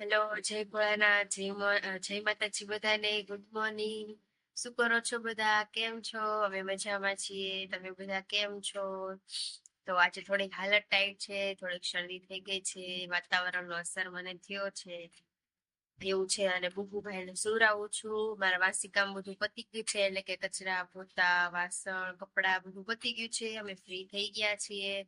Hello, જય ભોળાનાથ, જય જય માતાજી બધાને, ગુડ મોર્નિંગ. શું કરો છો બધા? કેમ છો? અમે મજામાં છીએ. તમે બધા કેમ છો? તો આજે થોડીક હાલત ટાઈટ છે, થોડીક શરદી થઈ ગઈ છે, વાતાવરણનો અસર મને થયો છે. એવું છે અને બુબુભાઈને સુવડાવું છું. મારા વાસી કામ બધું પતી ગયું છે, એટલે કે કચરા, પોતા, વાસણ, કપડા બધું પતી ગયું છે. અમે ફ્રી થઈ ગયા છીએ.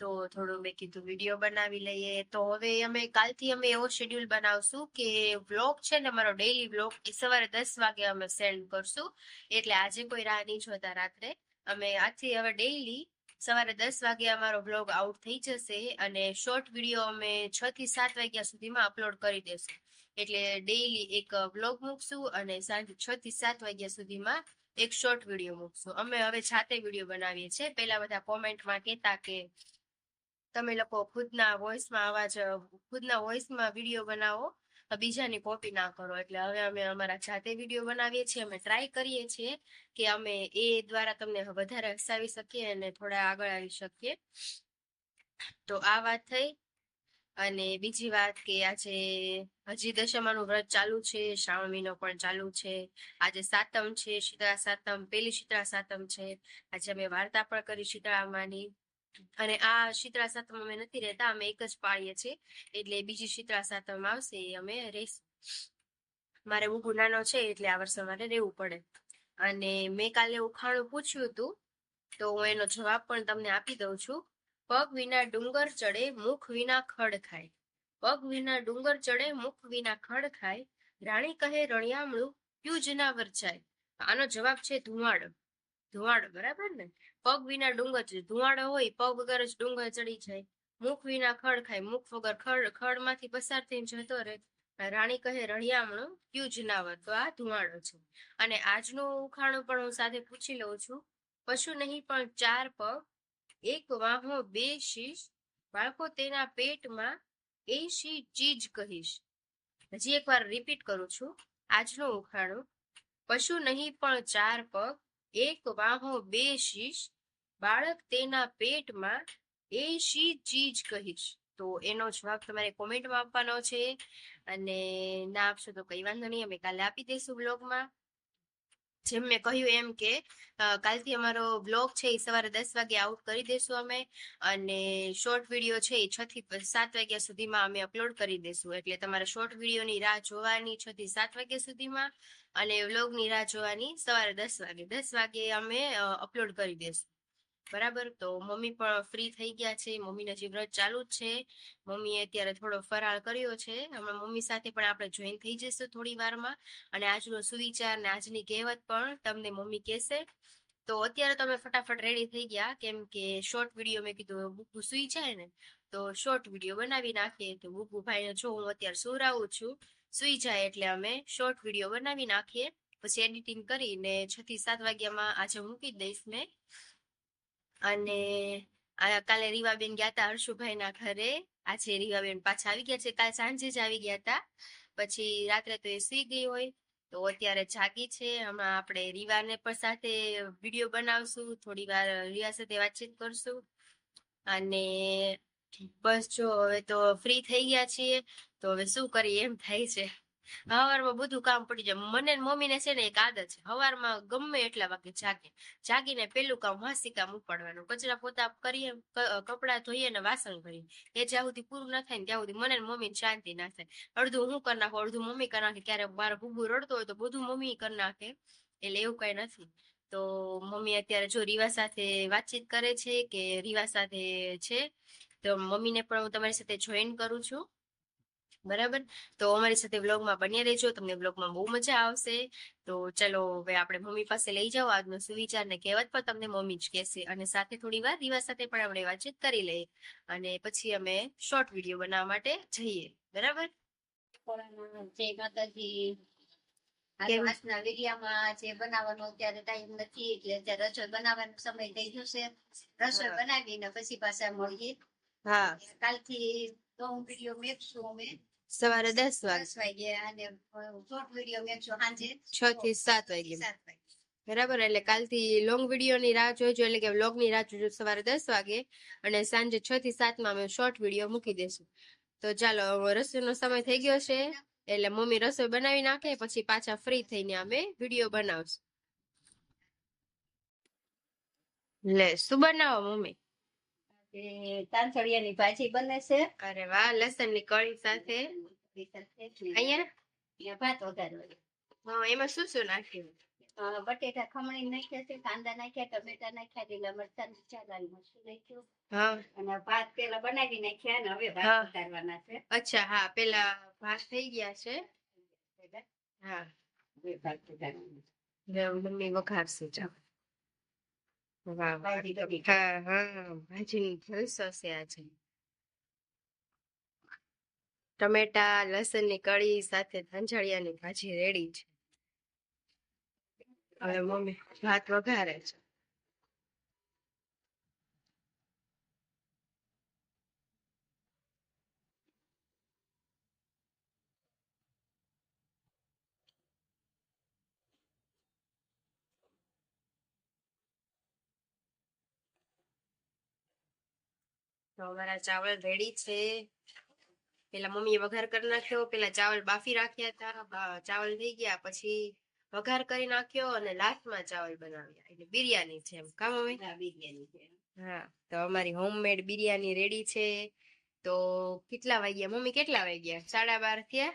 તો થોડું મેં કીધું વીડિયો બનાવી લઈએ. તો હવે અમે કાલથી અમે એવો શેડ્યુલ બનાવશું કે વ્લોગ છે ને અમારો ડેઈલી વ્લોગ એ સવારે દસ વાગે અમે સેન્ડ કરશું. એટલે આજે કોઈ રાહ નહીં જોતા રાત્રે. અમે આજથી હવે ડેઈલી સવારે દસ વાગે અમારો વ્લોગ આઉટ થઈ જશે અને શોર્ટ વીડિયો અમે છ થી સાત વાગ્યા સુધીમાં અપલોડ કરી દેશું. એટલે ડેઈલી એક વ્લોગ મૂકશું અને સાંજે છ થી સાત વાગ્યા સુધીમાં એક શોર્ટ વીડિયો મૂકશું. અમે હવે જાતે વીડિયો બનાવીએ છીએ. પહેલા બધા કોમેન્ટમાં કહેતા કે તમે લોકો ખુદના વોઇસમાં અવાજ, ખુદના વોઇસમાં વીડિયો બનાવો બીજાની કોપી ના કરો. એટલે હવે અમે અમારા જાતે વીડિયો બનાવીએ છીએ, અમે ટ્રાય કરીએ છીએ કે અમે એ દ્વારા તમને વધારે હસાવી શકીએ અને થોડા આગળ આવી શકીએ. તો આ વાત થઈ. અને બીજી વાત કે આજે હજી દશમાનું વ્રત ચાલુ છે શ્રાવણ મહિનો પણ ચાલુ છે. આજે સાતમ છે, શીતળા સાતમ, પેલી શીતળા સાતમ છે. આજે અમે વાર્તા પણ કરી શીતળામાની. અને આ શીતળા સાતમ અમે નથી રહેતા, અમે એક જ પાળીએ છીએ. એટલે બીજી શીતળા સાતમ આવશે એ અમે રહીશું. મારે બહુ નાનો છે એટલે આ વર્ષે મારે રહેવું પડે. અને મેં કાલે ઉખાણું પૂછ્યું હતું, તો હું એનો જવાબ પણ તમને આપી દઉં છું. પગ વિના ડુંગર ચડે, મુખ વિના ખડ ખાય. પગ વિના ડુંગર ચડે, મુખ વિના ખડ ખાય. રાણી કહે રણિયામણું, ક્યુ જનાવર જાય? આનો જવાબ છે ધુમાડો. ધુવાડો, બરાબર ને? પગ વિના ડુંગર છે. ધુવાડો હોય, પગ વગર જ ડુંગર ચડી જાય. મુખ વિના ખડ ખાય. મુખ વગર ખડ ખડમાંથી પસાર થઈને જતો રહે. રાણી કહે રણિયામણું ક્યુ જનાવર? તો આ ધુવાડો છે. અને આજનું ઉખાણું પણ હું સાથે પૂછી લઉં છું. પશુ નહીં, પણ ચાર પગ, એક વાહો, બે શીશ. બાળકો, તેના પેટમાં એસી ચીજ કહીશ? હજી એકવાર રિપીટ કરું છું. આજનું ઉખાણું. પશુ નહીં, પણ ચાર પગ એક વાહો બે શીશ બાળક તેના પેટમાં એ શી ચીજ કહીશ. તો એનો જવાબ તમારે કોમેન્ટમાં આપવાનો છે. અને ના આપશો તો કઈ વાંધો નહીં, અમે કાલે આપી દઈશું બ્લોગમાં જેમ મેં કહ્યું એમ કે કાલથી અમારો બ્લોગ છે એ સવારે દસ વાગે આઉટ કરી દઈશું અમે અને શોર્ટ વીડિયો છે એ છ થી સાત વાગ્યા સુધીમાં અમે અપલોડ કરી દઈશું એટલે તમારે શોર્ટ વિડીયોની રાહ જોવાની છ થી સાત વાગ્યા સુધીમાં અને વ્લોગની રાહ જોવાની સવારે દસ વાગે. દસ વાગે અમે અપલોડ કરી દઈશું બરાબર? તો મમ્મી પણ ફ્રી થઈ ગયા છે. મમ્મીને હજી વ્રત ચાલુ જ છે. મમ્મીએ અત્યારે થોડો ફરાળ કર્યો છે. હમણાં મમ્મી સાથે પણ આપણે જોઈન થઈ જઈશું થોડી વારમાં. અને આજનો સુવિચાર ને આજની કહેવત પણ તમને મમ્મી કહેશે. તો અત્યારે તમે ફટાફટ રેડી થઈ ગયા. કેમ કે શોર્ટ વીડિયો મેં કીધું બુકુ સુઈ જાય ને, તો શોર્ટ વીડિયો બનાવી નાખીએ. તો બુકુ ભાઈને જો હું અત્યારે સુરાવું છું, સુઈ જાય એટલે અમે શોર્ટ વીડિયો બનાવી નાખીએ. પછી એડિટિંગ કરીને છ થી સાત વાગ્યામાં આજે મૂકી દઈશ મેં. અને કાલે રીવાબેન ગયા હતા હર્ષુભાઈના ઘરે. આજે રીવાબેન પાછા આવી ગયા છે. કાલ સાંજે જ આવી ગયા હતા પછી રાત્રે તો એ સુઈ ગઈ હોય. તો અત્યારે જાગી છે. હમણાં આપણે રીવાને પણ સાથે વીડિયો બનાવશું. થોડી વાર રીવા સાથે વાતચીત કરશું. અને બસ જો હવે તો ફ્રી થઈ ગયા છીએ. તો હવે શું કરીએ? એમ થાય છે. સવારમાં બધું કામ પડી જાય. મને મમ્મીને છે ને એક આદત છે. સવારમાં ગમે એટલા વાગે જાગે જાગીને પેલું કામ વાસી કામ ઉપાડવાનું. કચરા પોતા કરીએ કપડાં ધોઈએ ને વાસણ કરીએ. એ જ્યાં સુધી પૂરું ના થાય ને ત્યાં સુધી મને મમ્મી શાંતિ ના થાય. અડધું હું કરી નાખું, અડધું મમ્મી કરી નાખે. ક્યારેક મારો ભૂબુ રડતો હોય તો બધું મમ્મી કરી નાખે. એટલે એવું કઈ નથી. તો મમ્મી અત્યારે જો રીવા સાથે વાતચીત કરે છે કે રીવા સાથે છે, તો મમ્મીને પણ હું તમારી સાથે જોઈન કરું છું. બરાબર? તો અમારી સાથે વ્લોગમાં બન્યા રહેજો તમને વ્લોગમાં બહુ મજા આવશે. તો ચલો હવે આપણે મમ્મી પાસે લઈ જાઓ આજનો સુવિચાર ને કહેવત પણ તમને મમ્મી જ કહેશે. અને સાથે થોડી વાર રીવા સાથે પણ આપણે વાતચીત કરી લઈએ. અને પછી અમે શોર્ટ વીડિયો બનાવવા માટે જઈએ. બરાબર? જય માતાજી આજના વિડીયામાં જે બનાવવાનો અત્યારે ટાઈમ નથી એટલે અત્યારે રસોઈ બનાવવાનો સમય થઈ ગયો છે. રસોઈ. બનાવીને પછી પાછા મળીએ. હા. કાલથી તો હું વીડિયો મેપશું અમે. સવારે દસ વાગે. અને વીડિયો છ. થી સાત વાગે. બરાબર એટલે કાલથી લોંગ વિડીયોની રાહ જોજો એટલે કે વ્લોગની રાહ જોજો સવારે દસ વાગે અને સાંજે છ થી સાતમાં અમે શોર્ટ વીડિયો મૂકી દેશું. તો ચાલો રસોઈનો સમય થઈ ગયો છે એટલે મમ્મી રસોઈ બનાવી નાખે પછી પાછા ફ્રી થઈને અમે વીડિયો બનાવશું. લે શું બનાવો મમ્મી? તાંસળિયાની ભાજી બને છે. અરે વાહ લસણની કળી સાથે? અહીંયા? ભાત વઘારવાનો. એમાં શું શું નાખ્યું? બટેટા ખમણી નાખ્યા છે કાંદા નાખ્યા ટમેટા નાખ્યા લીલા મરચા નાખ્યા લાલ મરચું નાખ્યું. હા. અને ભાત પેલા બનાવી નાખ્યા અને હવે ભાત ઉતારવાના છે. અચ્છા હા પેલા ભાત થઈ ગયા છે. હા. હવે ભાત વઘારવાના મમ્મી વઘારશે ચાલો વાહ હા હા. ભાજીની જલસો છે આજે ટમેટા લસણની કળી સાથે ધાંજળિયાની ભાજી રેડી છે. હવે મમ્મી ભાત વઘારે છે. તો અમારા ચાવલ રેડી છે. પેલા મમ્મીએ વઘાર કરી નાખ્યો પેલા ચાવલ બાફી રાખ્યા હતા. ચાવલ થઈ ગયા પછી વઘાર કરી નાખ્યો અને લાસ્ટમાં ચાવલ બનાવ્યા. એટલે બિરયાની છે એમ. કા મમ્મી બિરયાની છે. હા તો અમારી હોમમેડ બિરયાની રેડી છે. તો કેટલા વાગ્યા? મમ્મી કેટલા વાગ્યા? સાડા બાર થયા.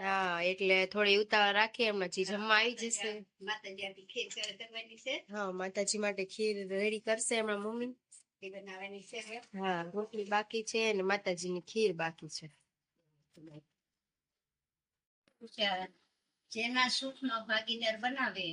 હા એટલે થોડી ઉતાવળ રાખીએ હમણાં જી જમવા આવી જશે. માતાજી હા માતાજી માટે ખીર રેડી કરશે હમણાં મમ્મી. બનાવવાની છે હા રોટલી બાકી છે અને માતાજીની ખીર બાકી છે. જેના સુખમાં ભાગીદાર બનાવે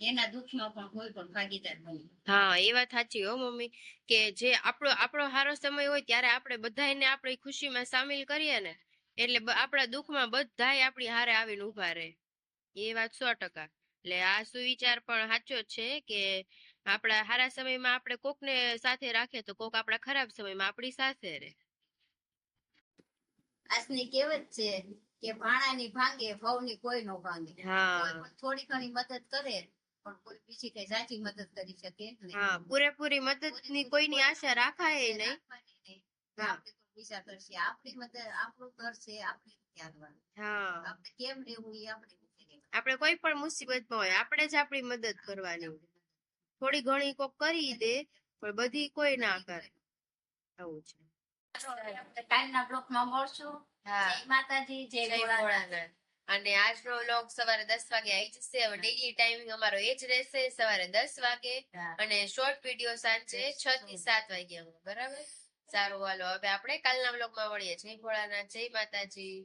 એના દુઃખમાં પણ કોઈ પણ ભાગીદાર બને. હા એ વાત સાચી હો મમ્મી કે જે આપણો આપણો સારો સમય હોય ત્યારે આપણે બધાને આપણી ખુશીમાં સામેલ કરીએ ને એટલે આપણા દુઃખમાં બધાય આપણી હારે આવીને ઊભા રહે. એ વાત સો ટકા. એટલે આ સુવિચાર પણ સાચો છે કે આપણા સારા સમયમાં આપણે કોકને સાથે રાખીએ તો કોક આપણા ખરાબ સમયમાં આપણી સાથે રહે. આજની કહેવત છે કે ભાણાની ભાંગે ભવની કોઈ નો ભાંગે. હા. થોડી ઘણી મદદ કરે પણ કોઈ બીજી કઈ સાચી મદદ કરી શકે હા પૂરેપૂરી મદદની કોઈની આશા રાખાય નહીં. આપણે બીજા કરશે આપણી મદદ આપણું ઘર છે આપણે ત્યાગવાનું. હા. આપણે કેમ રહેવું એ આપણે આપણે કોઈ પણ મુસીબતમાં હોય આપણે જ આપણી મદદ કરવાની. થોડી ઘણી કોક કરી દે પણ બધી કોઈ ના કરે. આવું છે. કાલના બ્લોકમાં મળશું. હા. માતાજી જય જય ભોળાનાથ. ભોળાનાથ અને આજનો બ્લોગ સવારે દસ વાગે આવી જશે. હવે ડેલી ટાઈમિંગ અમારો એ જ રહેશે. સવારે દસ વાગે અને શોર્ટ વીડિયો સાંજે છ થી સાત વાગ્યા બરાબર? સારું હાલો. હવે આપણે કાલના બ્લોગમાં મળીએ. જય ભોળાનાથ જય માતાજી.